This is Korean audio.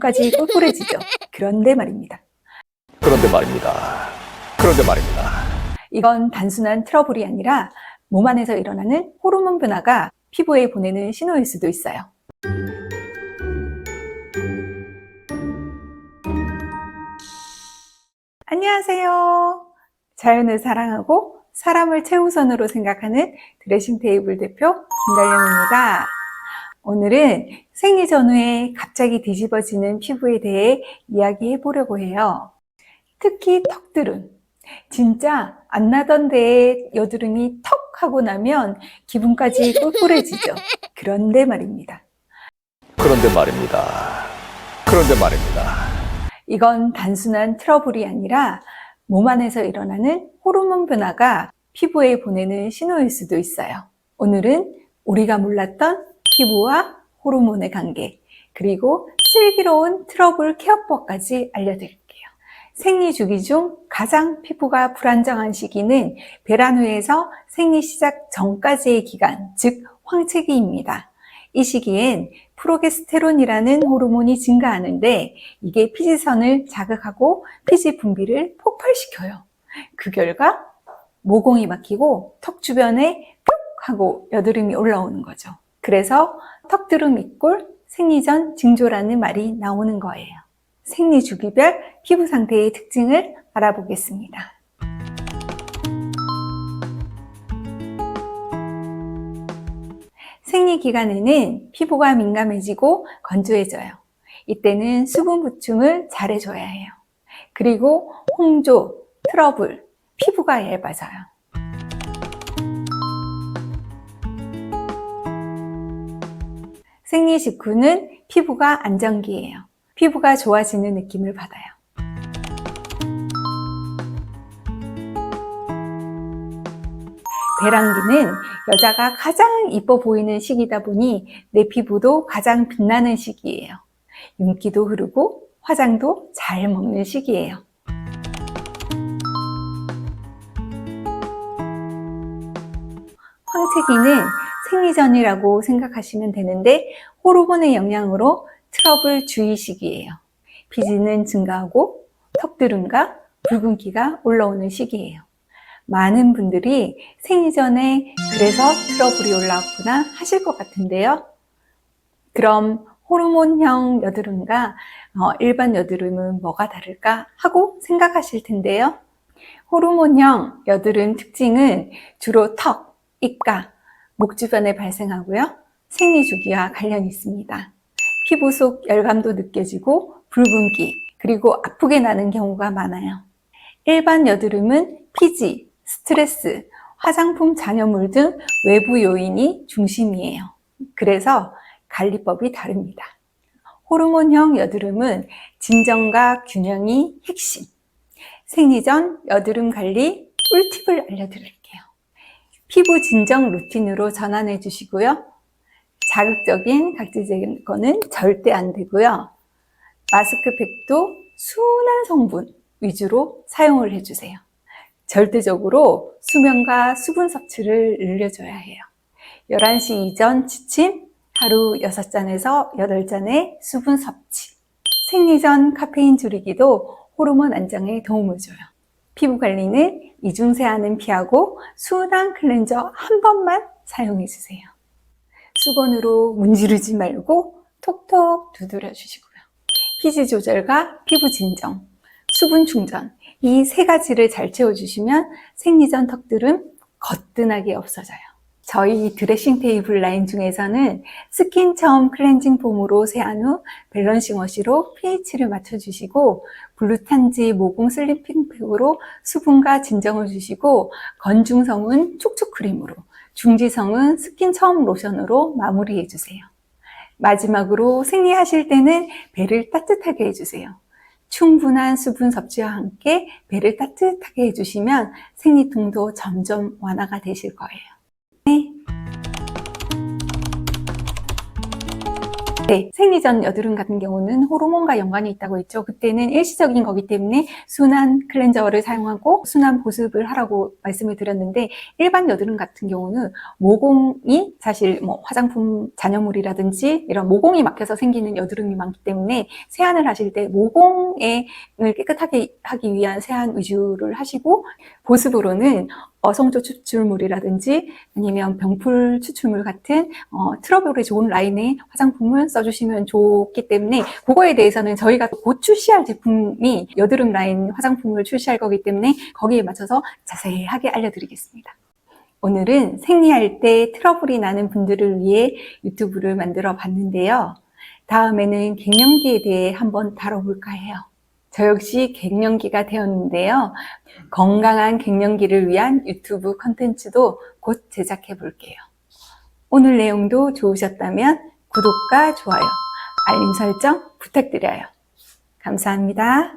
기분까지 꿀꿀해지죠. 그런데 말입니다. 그런데 말입니다. 그런데 말입니다. 이건 단순한 트러블이 아니라 몸 안에서 일어나는 호르몬 변화가 피부에 보내는 신호일 수도 있어요. 안녕하세요. 자연을 사랑하고 사람을 최우선으로 생각하는 드레싱 테이블 대표 김달령입니다. 오늘은 생리 전후에 갑자기 뒤집어지는 피부에 대해 이야기해 보려고 해요. 특히 턱들은 진짜 안 나던 데에 여드름이 턱 하고 나면 기분까지 꿀꿀해지죠. 그런데 말입니다. 그런데 말입니다. 그런데 말입니다. 이건 단순한 트러블이 아니라 몸 안에서 일어나는 호르몬 변화가 피부에 보내는 신호일 수도 있어요. 오늘은 우리가 몰랐던 피부와 호르몬의 관계, 그리고 슬기로운 트러블 케어법까지 알려드릴게요. 생리 주기 중 가장 피부가 불안정한 시기는 배란 후에서 생리 시작 전까지의 기간, 즉 황체기입니다. 이 시기엔 프로게스테론이라는 호르몬이 증가하는데 이게 피지선을 자극하고 피지 분비를 폭발시켜요. 그 결과 모공이 막히고 턱 주변에 뿅 하고 여드름이 올라오는 거죠. 그래서 턱드름 입골 생리전 징조라는 말이 나오는 거예요. 생리 주기별 피부 상태의 특징을 알아보겠습니다. 생리 기간에는 피부가 민감해지고 건조해져요. 이때는 수분 보충을 잘 해줘야 해요. 그리고 홍조, 트러블, 피부가 얇아져요. 생리 직후는 피부가 안정기예요. 피부가 좋아지는 느낌을 받아요. 배란기는 여자가 가장 이뻐 보이는 시기다 보니 내 피부도 가장 빛나는 시기예요. 윤기도 흐르고 화장도 잘 먹는 시기예요. 황체기는 생리전이라고 생각하시면 되는데 호르몬의 영향으로 트러블 주의 시기예요. 피지는 증가하고 턱드름과 붉은기가 올라오는 시기예요. 많은 분들이 생리 전에 그래서 트러블이 올라왔구나 하실 것 같은데요. 그럼 호르몬형 여드름과 어, 일반 여드름은 뭐가 다를까 하고 생각하실 텐데요. 호르몬형 여드름 특징은 주로 턱, 입가, 목 주변에 발생하고요. 생리 주기와 관련이 있습니다. 피부 속 열감도 느껴지고 붉은기, 그리고 아프게 나는 경우가 많아요. 일반 여드름은 피지, 스트레스, 화장품 잔여물 등 외부 요인이 중심이에요. 그래서 관리법이 다릅니다. 호르몬형 여드름은 진정과 균형이 핵심. 생리 전 여드름 관리 꿀팁을 알려드릴게요. 피부 진정 루틴으로 전환해 주시고요. 자극적인 각질 제거는 절대 안 되고요. 마스크팩도 순한 성분 위주로 사용을 해주세요. 절대적으로 수면과 수분 섭취를 늘려줘야 해요. 11시 이전 지침, 하루 6잔에서 8잔의 수분 섭취. 생리 전 카페인 줄이기도 호르몬 안정에 도움을 줘요. 피부 관리는 이중세안은 피하고 수단 클렌저 한 번만 사용해 주세요. 수건으로 문지르지 말고 톡톡 두드려 주시고요. 피지 조절과 피부 진정, 수분 충전, 이 세 가지를 잘 채워주시면 생리전 턱들은 거뜬하게 없어져요. 저희 드레싱 테이블 라인 중에서는 스킨 처음 클렌징 폼으로 세안 후 밸런싱 워시로 pH를 맞춰주시고 블루탄지 모공 슬리핑 팩으로 수분과 진정을 주시고 건중성은 촉촉 크림으로 중지성은 스킨 처음 로션으로 마무리해 주세요. 마지막으로 생리하실 때는 배를 따뜻하게 해주세요. 충분한 수분 섭취와 함께 배를 따뜻하게 해주시면 생리통도 점점 완화가 되실 거예요. 네. 네, 생리전 여드름 같은 경우는 호르몬과 연관이 있다고 했죠. 그때는 일시적인 거기 때문에 순한 클렌저를 사용하고 순한 보습을 하라고 말씀을 드렸는데 일반 여드름 같은 경우는 모공이 사실 뭐 화장품 잔여물이라든지 이런 모공이 막혀서 생기는 여드름이 많기 때문에 세안을 하실 때 모공을 깨끗하게 하기 위한 세안 위주를 하시고 보습으로는 어성조 추출물이라든지 아니면 병풀 추출물 같은 어, 트러블에 좋은 라인의 화장품을 써주시면 좋기 때문에 그거에 대해서는 저희가 곧 출시할 제품이 여드름 라인 화장품을 출시할 거기 때문에 거기에 맞춰서 자세하게 알려드리겠습니다. 오늘은 생리할 때 트러블이 나는 분들을 위해 유튜브를 만들어 봤는데요. 다음에는 갱년기에 대해 한번 다뤄볼까 해요. 저 역시 갱년기가 되었는데요. 건강한 갱년기를 위한 유튜브 컨텐츠도 곧 제작해 볼게요. 오늘 내용도 좋으셨다면 구독과 좋아요, 알림 설정 부탁드려요. 감사합니다.